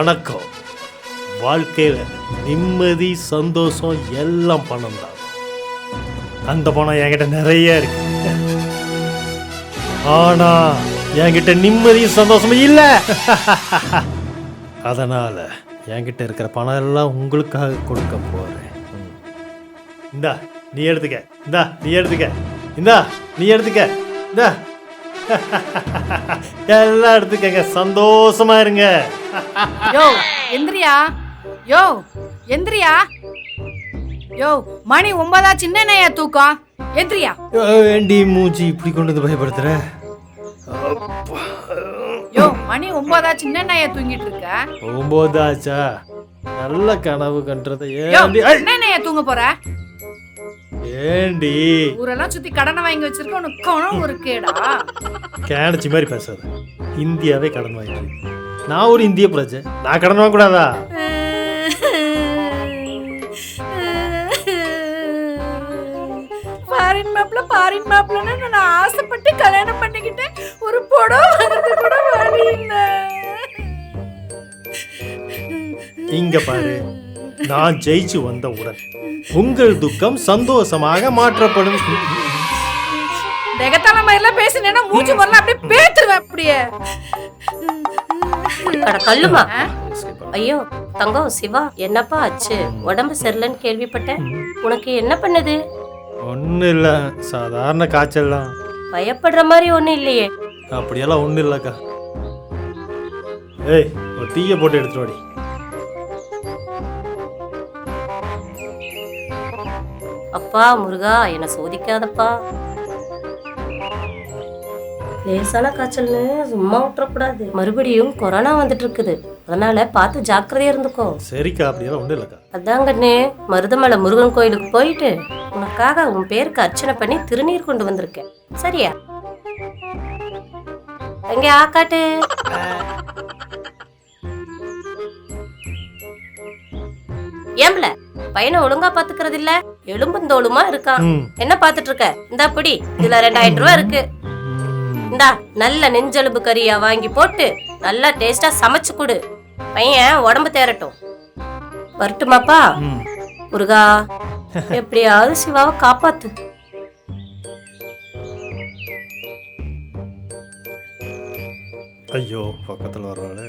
வணக்கம். வாழ்க்கையில் நிம்மதி சந்தோஷம் எல்லாம் பணம் தான். அந்த பணம் என்கிட்ட நிறைய இருக்கு. ஆனா என்கிட்ட நிம்மதியும் சந்தோஷமும் இல்லை. அதனால என்கிட்ட இருக்கிற பணம் எல்லாம் உங்களுக்காக கொடுக்க போறேன். இந்தா நீ எடுத்துக்க. இந்தா நீ எடுத்துக்க. இந்தா நீ எடுத்துக்க. இந்தா. எல்லாம் எடுத்துக்கங்க சந்தோஷமா இருங்க. யோ எந்திரியா. யோ எந்திரியா. யோ மணி ஒன்பதா சின்னனையா தூக்கம்? எந்திரியா. வேண்டி மூஞ்சி இப்படி கொண்டு வந்து பயப்படுத்துற? யோ மணி ஒன்பதா சின்னனையா தூங்கிட்டு இருக்க ஒன்பதாச்சா? நல்ல கனவு ஏண்டி? ஐ! என்னையா தூங்க போற? ஏண்டி? ஊரெல்லாம் சுத்தி கடனை வாங்கி வச்சிருக்க உனக்கு கணம் ஒரு கேடா கேனச்சி மாதிரி பேசாத. இந்தியாவே கடன் வாங்கிட்டு நான் ஒரு இந்திய பிரஜை. நான் கடன் வாங்கக்கூடாதா? ஃபாரின் மேப்ல ஃபாரின் மேப்லன்னு நான் ஆசைப்பட்டு கல்யாணம் பண்ணிக்கிட்டேன் ஒரு புடம் வரது கூட வழி இல்ல. இங்க பாரு. நான் ஜெயிச்சு வந்தவுடன் உங்கள் துக்கம் சந்தோஷமாக மாற்றப்படும். தெகத்தால மாதிரிலாம் பேசினேன்னா மூச்சு வரல அப்படியே பேத்துருவேன் அப்படியே. அட கல்லுமா? ஐயோ தங்கம் சிவா என்னப்பா ஆச்சு? உடம்பு சரியில்லைன்னு கேள்விப்பட்டேன். உனக்கு என்ன பண்ணுது? ஒன்றும் இல்லை சாதாரண காய்ச்சல் தான் பயப்படுற மாதிரி ஒண்ணும் இல்லையே. அப்படியெல்லாம் ஒன்றும் இல்லைக்கா ஏய் ஒரு டீயை போட்டு எடுத்துட்டு வாடி. அப்பா முருகா என்னை சோதிக்காதப்பா. லேசான காய்ச்சல்னு சும்மா விட்டுறக்கூடாது. மறுபடியும் கொரோனா வந்துட்டு இருக்குது அதனால பார்த்து ஜாக்கிரதையா இருந்துக்கோ. சரிக்கா அப்படியெல்லாம் ஒன்றும் இல்லைக்கா. அதான் கண்ணு மருதமலை முருகன் கோயிலுக்கு போயிட்டு உனக்காக உன் பேருக்கு அர்ச்சனை பண்ணி திருநீர் கொண்டு வந்திருக்கேன். சரியா? எங்க ஆக்காட்டு? ஏம்பல பையனை ஒழுங்கா பாத்துக்கிறது இல்ல எலும்புந்தோளுமா இருக்கான் என்ன பாத்துட்டு இருக்க இந்தா பிடி இதுல ரெண்டாயிரம் ரூபாய் இருக்கு. இந்தா நல்ல நெஞ்செலும்பு கறியா வாங்கி போட்டு நல்லா டேஸ்டா சமைச்சு கொடு. பையன் உடம்பு தேரட்டும் வரட்டுமாப்பா? முருகா எப்படியாவது சிவாவை காப்பாத்து. ஐயோ பக்கத்தில் வர்றாள்.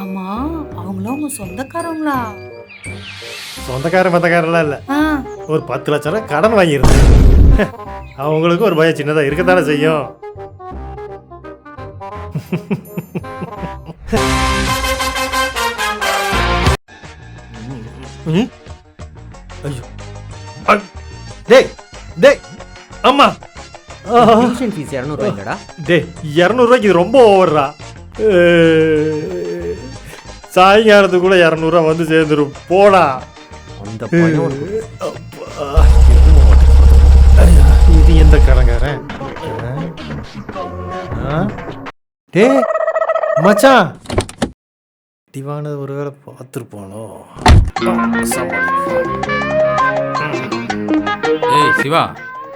ஆமா அவங்களும் உங்க சொந்தக்காரங்களா சொந்தக்காரன் மந்தக்காரெல்லாம் இல்லை. ஆ, ஒரு பத்து லட்சம் ரூபாய் கடன் வாங்கியிருந்தேன். அவங்களுக்கு ஒரு பயம் சின்னதாக இருக்கத்தானே செய்யும். டேய் டேய் அம்மா. டியூஷன் ஃபீஸ் இரநூறுவாய்ங்கடா இரநூறுவாய்க்கு இது ரொம்ப ஓவர்ரா. சாயங்காலத்துக்குள்ள இரநூறுவா வந்து சேர்ந்துரும். போடா. ஐயா, இது எந்த கடங்காரன்? டேய் மச்சான்! திவானது ஒருவேளை பார்த்துருப்பானோ? ஏய் சிவா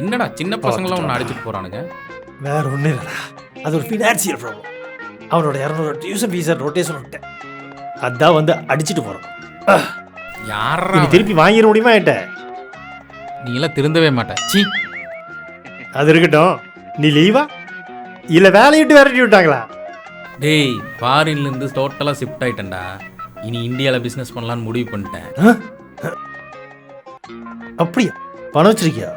என்னடா சின்ன பசங்களாம் ஒன்று அடிச்சிட்டு போறானுங்க? வேற ஒன்றும் இல்லைடா. அது ஒரு ஃபினான்சியல் ப்ராப்ளம் அவனோட இரநூறு டியூஷன் ஃபீஸை ரொட்டேஷன் விட்டேன். அதான் வந்து அடிச்சிட்டு போகிறான் யாரா நீ திருப்பி வாங்கிட முடியுமா என்கிட்ட? நீ எல்லாம் திருந்தவே மாட்ட. சீ. அது இருக்கட்டும். நீ லீவா இல்ல வேலையை விட்டு விரட்டி விட்டாங்களா? டேய் ஃபாரின்ல இருந்து டோட்டலா ஷிஃப்ட் ஆயிட்டேன்டா. இனி இந்தியால பிசினஸ் பண்ணலாம்னு முடிவு பண்ணிட்டேன். அப்படியா? பணம் வச்சிருக்கியா?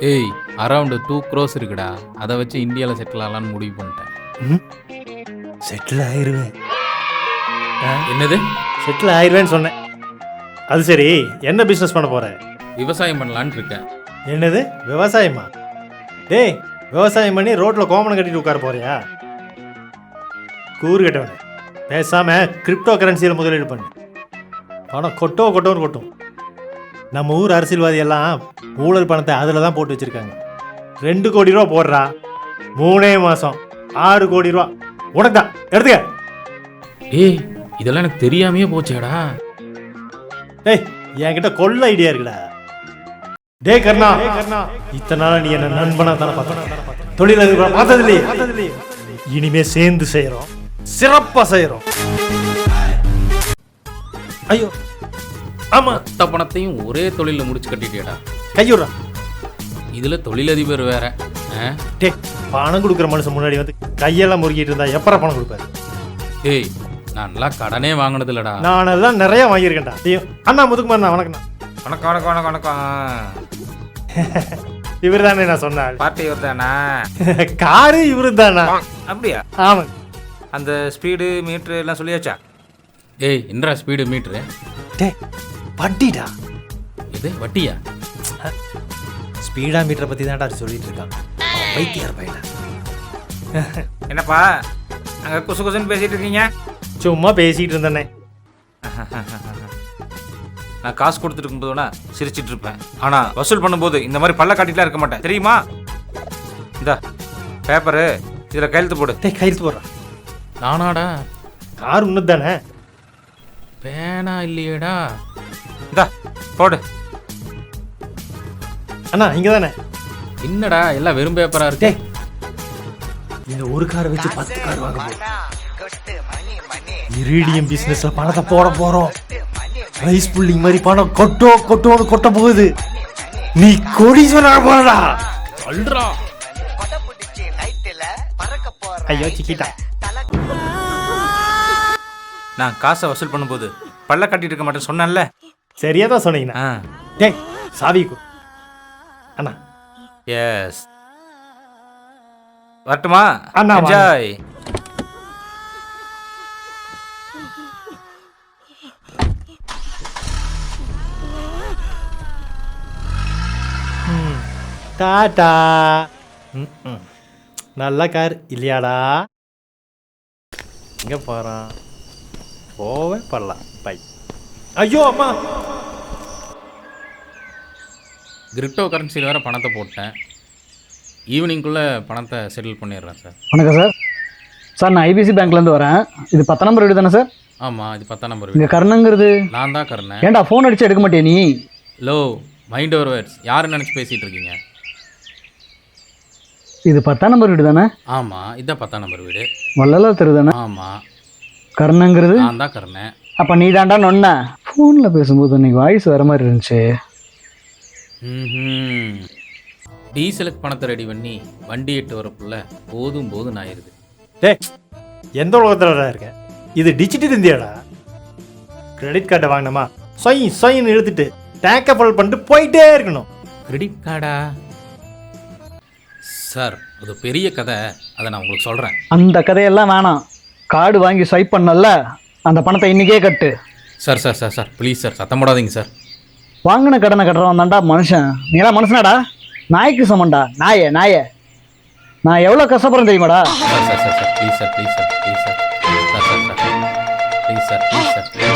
ஏய் அரௌண்ட் டூ க்ரோஸ் இருக்குடா. அதை வச்சு இந்தியால செட்டில் ஆகலாம்னு முடிவு பண்ணிட்டேன். செட்டில் ஆயிருவேன். என்னது? செட்டில் ஆயிருவேன்னு சொன்னேன். அது சரி என்ன பிஸ்னஸ் பண்ண போற? விவசாயம் பண்ணலான்னு இருக்கேன். என்னது? விவசாயமா? டேய் விவசாயம் பண்ணி ரோட்ல கோமணம் கட்டிட்டு உட்கார போறியா? கூறு கட்டவனே. பேசாம கிரிப்டோ கரன்சியில் முதலீடு பண்ணு. பணம் கொட்டோ கொட்டோன்னு கொட்டும். நம்ம ஊர் அரசியல்வாதி எல்லாம் ஊழல் பணத்தை அதில் தான் போட்டு வச்சிருக்காங்க. ரெண்டு கோடி ரூபா போடுறா. மூணே மாசம். ஆறு கோடி ரூபா. உனக்கு தான் எடுத்துக்க. ஏய் இதெல்லாம் எனக்கு தெரியாமையே போச்சேடா. டேய் என்கிட்ட கொள்ள ஐடியா இருக்குடா. டேய் கர்ணா. இத்தனை நாள் நீ என்ன நண்பனா தானே பார்த்த? தொழிலதிபரா பார்த்தது இல்லையே இனிமே சேர்ந்து செய்யறோம். சிறப்பாக செய்கிறோம் ஐயோ. ஆமாம் மொத்த பணத்தையும் ஒரே தொழிலில் முடிச்சு கட்டிட்டியடா. கையுறா இதுல தொழிலதிபர் வேற. ஆ? டே பணம் கொடுக்குற மனுஷன் முன்னாடி வந்து கையெல்லாம் முறுக்கிட்டு இருந்தா எப்பறம் பணம் கொடுப்பாரு? ஏய் நல்லா கடனே வாங்கினது இல்லடா நான் அதெல்லாம் நிறைய வாங்கியிருக்கேன்டா. ஐயோ அண்ணா முதுக்குமார் வணக்கண்ணா வணக்கம் வணக்கம் வணக்கம் வணக்கம். இவர் தானே நான் சொன்னேன் பார்ட்டி வருதாண்ணா காரு இவரு தானா அப்படியா? ஆமாங்க. அந்த ஸ்பீடு மீட்ரு எல்லாம் சொல்லியாச்சா? ஏய் என்னடா ஸ்பீடு மீட்ரு. டே வட்டிடா. இது வட்டியா? ஸ்பீடா மீட்டரை பற்றி தான்டா சொல்லிட்டு இருக்கான் அவன் பைத்தியார் பையனா என்னப்பா? அங்கே குசு குசுன்னு பேசிட்டு இருக்கீங்க? சும்மா பேசிட்டு இருந்தேனே. நான் காசு கொடுத்துட்டு இருக்கும்போதுனா சிரிச்சிட்டு இருப்பேன். ஆனா வசூல் பண்ணும்போது இந்த மாதிரி பல்ல காட்டிட்டுலாம் இருக்க மாட்டேன். தெரியுமா? இந்த பேப்பரு இதில் கையெழுத்து போடு. டே கையெழுத்து போடுறான் நானாடா. கார் உன்னது தானே பேனா இல்லையேடா. இந்தா போடு. அண்ணா இங்கே தானே என்னடா எல்லாம் வெறும் பேப்பரா இருக்கு? டேய் இந்த ஒரு காரை வச்சு பத்து கார் வாங்க இரிடியம் பிசினஸ்ல பணத்தை போட போறோம். ரைஸ் புல்லிங் மாதிரி பணம் கொட்டோ கொட்டோன்னு கொட்ட போகுது. நீ கோடீஸ்வரா போறடா. சொல்றா ஐயோ சிக்கிட்டா. நான் காசை வசூல் பண்ணும்போது பல்ல காட்டிட்டு இருக்க மாட்டேன் சொன்னேன்ல. சரியா தான் சொன்னீங்கண்ணா டேய் சாவி. அண்ணா. எஸ் வரட்டுமா? அண்ணா. Enjoy tata. ம், ம். நல்ல கார் இல்லையாடா? எங்க போறான்? போவே பரலாம் பை. ஐயோ அம்மா. கிரிப்டோ கரன்சியில் வேற பணத்தை போட்டேன். ஈவினிங்குள்ளே பணத்தை செட்டில் பண்ணிடுறேன் சார். வணக்கம் சார். சார் நான் ஐபிசி பேங்க்லேருந்து வரேன். இது பத்து நம்பர் வீடு தானே சார்? ஆமாம் இது பத்தாம் நம்பர் இங்கே வீடு. கர்ணங்கிறது. நான் தான் கருணேன். ஏன்டா ஃபோன் அடிச்சு எடுக்க மாட்டியா நீ? லோ மைண்ட் ஓவர் வேர்ட்ஸ் யாருன்னு நினச்சி பேசிகிட்டு இருக்கீங்க? இது பத்தாம் நம்பர் வீடு தானே? ஆமாம் இதுதான் பத்தாம் நம்பர் வீடு. வள்ளலா தெரு தானே? ஆமாம் கர்ணங்கிறது? நான் தான் கருணேன். அப்போ நீ தாண்டா நொன்ன. ஃபோனில் பேசும்போது இன்னைக்கு வாய்ஸ் வர மாதிரி இருந்துச்சு. ம்ஹும். டீசலுக்கு பணத்தை ரெடி பண்ணி வண்டி எட்டு வரப்புள்ள போதும் போதும் ஆயிருது. டேய் எந்த உலகத்துலடா இருக்க? இது டிஜிட்டல் இந்தியாடா. கிரெடிட் கார்டை வாங்கினோமா? சொய் சொயின்னு இழுத்துட்டு டேக்கை ஃபால் பண்ணிட்டு போயிட்டே இருக்கணும். கிரெடிட் கார்டா சார் அது பெரிய கதை. அதை நான் உங்களுக்கு சொல்கிறேன் அந்த கதையெல்லாம் வேணாம். கார்டு வாங்கி ஸ்வைப் பண்ணல அந்த பணத்தை இன்னைக்கே கட்டு. Sir sir sir sir please sir சத்தம் போடாதீங்க சார் வாங்கின கடனை கட்டுறவன் தான்டா மனுஷன். நீ எல்லாம் மனுஷனாடா? நாய்க்கு சமண்டா நாயே நாயே நான் எவ்வளோ கஷ்டப்படுறேன் தெரியுமாடா sir sir sir sir please sir please sir please sir sir sir sir please sir please sir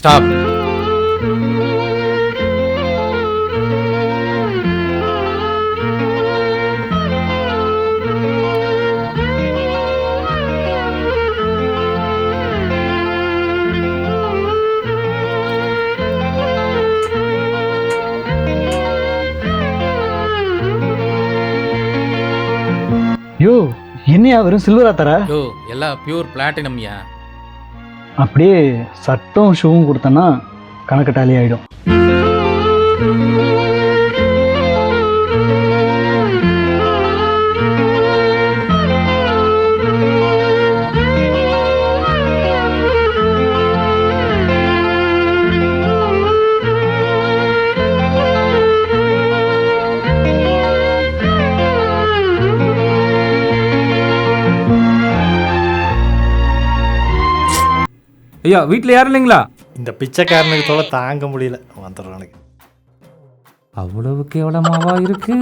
stop யோ என்னையா வெறும் சில்வரா தர? யோ எல்லாம் பியூர் பிளாட்டினம்யா அப்படியே சட்டம் ஷூவும் கொடுத்தேன்னா கணக்கு டாலி ஆகிடும் ஐயா வீட்டில் யாரும் இல்லைங்களா? இந்த பிச்சைக்காரனுக்கு தொலை தாங்க முடியல. வந்துடுறானுக்கு அவ்வளவு கேவலமாவா இருக்கு?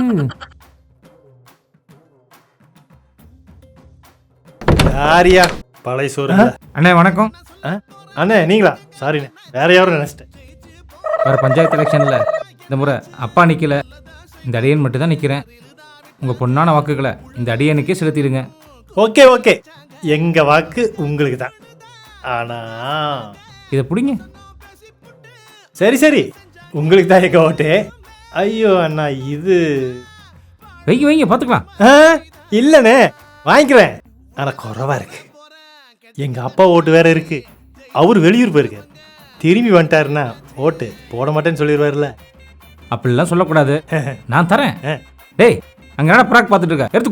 யாரியா? பழைய சோறு அண்ணே வணக்கம். அண்ணே நீங்களா? சாரிண்ணே வேற யாரும் நினைச்சிட்டேன். வர பஞ்சாயத்து எலெக்ஷனில் இந்த முறை அப்பா நிற்கல இந்த அடியன் மட்டும் தான் நிற்கிறேன் உங்கள் பொண்ணான வாக்குகளை இந்த அடியனுக்கே செலுத்திடுங்க. Okay okay. எங்க வாக்கு உங்களுக்கு தான் ஆனா. இதை பிடிங்க. சரி சரி. உங்களுக்கு தான் எங்க ஓட்டு. ஐயோ அண்ணா இது. வைங்க வைங்க பார்த்துக்கலாம் ஆ, இல்லண்ணே வாங்கிக்கிறேன். ஆனா குறைவா இருக்கு. எங்க அப்பா ஓட்டு வேற இருக்கு. அவர் வெளியூர் போயிருக்காரு. திரும்பி வந்துட்டாருன்னா ஓட்டு போட மாட்டேன்னு சொல்லிடுவாருல்ல. அப்படிலாம் சொல்லக்கூடாது. நான் தரேன். டேய் அங்கே என்ன ப்ராக் பார்த்துட்டு இருக்க? எடுத்து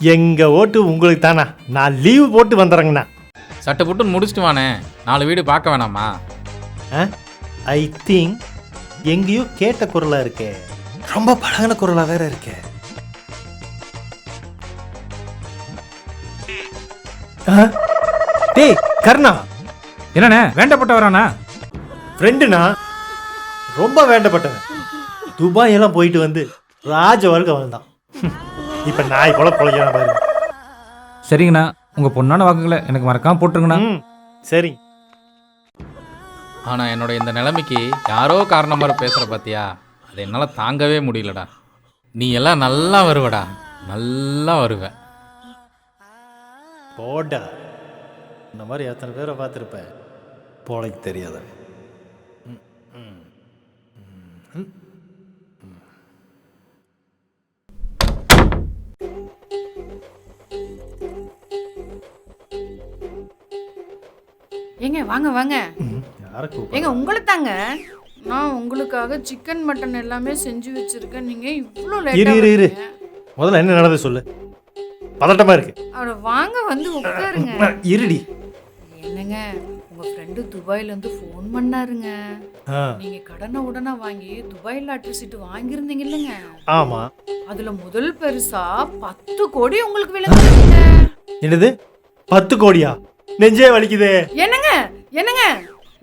குறா எங்க ஓட்டு உங்களுக்கு தானா? நான் லீவு போட்டு வந்துடுறேங்கண்ணா சட்டை போட்டு முடிச்சிட்டு வானே. நாலு வீடு பார்க்க வேணாமா? ஐ திங்க் எங்கேயோ கேட்ட குரலா இருக்கே. ரொம்ப பழகின குரலா வேற இருக்கே? டேய் கர்ணா. என்னண்ணே வேண்டப்பட்ட வரானா ஃப்ரெண்டுனா ரொம்ப வேண்டப்பட்டவன். துபாய் எல்லாம் போயிட்டு வந்து ராஜ வாழ்க்கை வாழ்ந்தான். இப்ப நாய் போல பொழைக்கிறான் பாரு. சரிங்கண்ணா உங்கள் பொண்ணான வாக்குகளை எனக்கு மறக்காமல் போட்டுருங்கண்ணா. ம் சரி. ஆனால் என்னோட இந்த நிலைமைக்கு யாரோ காரணமாக பேசுகிற பார்த்தியா அது என்னால் தாங்கவே முடியலடா. நீ எல்லாம் நல்லா வருவடா. நல்லா வருவ. போடா. இந்த மாதிரி எத்தனை பேரை பார்த்துருப்பேன் போலைக்கு தெரியாத ஏங்க வாங்க வாங்க. ஏங்க உங்களை தாங்க நான் உங்களுக்காக சிக்கன் மட்டன் எல்லாமே செஞ்சு வச்சிருக்கேன். நீங்க இவ்வளோ இரு இரு இரு. லேட்டா முதல்ல என்ன நடந்தது சொல்லு. பதட்டமா இருக்கு. அவரை வாங்க வந்து உட்காருங்க. இருடி. என்னங்க உங்க ஃப்ரெண்டு துபாயில இருந்து ஃபோன் பண்ணாருங்க. ஆ. நீங்க கடனை உடனே வாங்கி துபாய் லாட்டரி சீட்டு வாங்கியிருந்தீங்க இல்லைங்க? ஆமா. அதுல முதல் பெருசா பத்து கோடி உங்களுக்கு விழுந்துருக்குங்க என்னது? பத்து கோடியா? நெஞ்சே வலிக்குதே. என்னங்க? என்னங்க?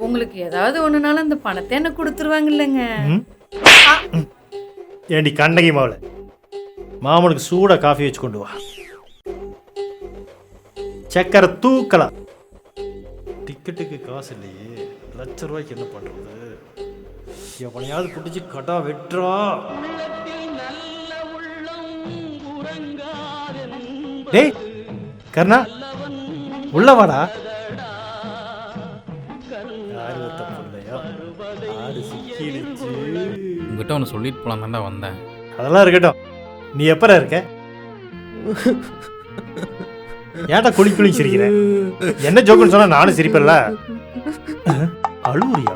உங்களுக்கு ஏதாவது ஒண்ணுனாலும் அந்த பணத்தை எனக்கு கொடுத்துருவாங்க இல்லைங்க. ஏண்டி கண்ணகி மாவுல? மாமனுக்கு சூடா காஃபி வச்சு கொண்டு வா. சக்கரை தூக்கலாம். டிக்கெட்டுக்கு காசு இல்லையே. லட்ச ரூபாய்க்கு என்ன பண்றது? எவனையாவது பிடிச்சி கடா வெட்டுறா. டேய் கர்ணா. உள்ள வாடா யாரு ஒருத்த பிள்ளையோ? ஆடு சிக்கிடுச்சு. உங்ககிட்ட ஒன்று சொல்லிட்டு போலாம் தாண்டா வந்தேன். அதெல்லாம் இருக்கட்டும். நீ எப்பரா இருக்க? ஏன்டா குளி குளி சிரிக்கிற? என்ன ஜோக்குன்னு சொன்னா நானும் சிரிப்பேன்ல. அழுவுறியா?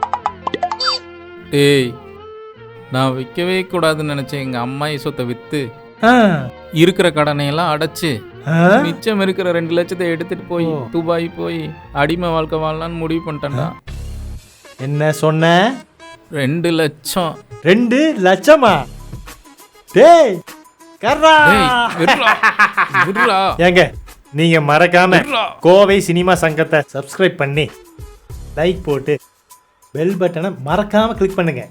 டேய் நான் விற்கவே கூடாதுன்னு நினச்சேன். எங்கள் அம்மா சொத்தை விற்று இருக்கிற கடனையெல்லாம் அடைச்சு ஆ? மிச்சம் இருக்கிற ரெண்டு லட்சத்தை எடுத்துட்டு போய். துபாய் போய் அடிமை வாழ்க்கை வாழலான்னு முடிவு பண்ணிட்டேன்டா. என்ன சொன்ன? ரெண்டு லட்சம். ரெண்டு லட்சமா? டேய். விட்றா. ஏங்க நீங்க மறக்காம. கோவை சினிமா சங்கத்தை சப்ஸ்கிரைப் பண்ணி லைக் போட்டு பெல் பட்டனை மறக்காம கிளிக் பண்ணுங்க.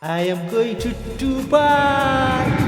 I am going to to bye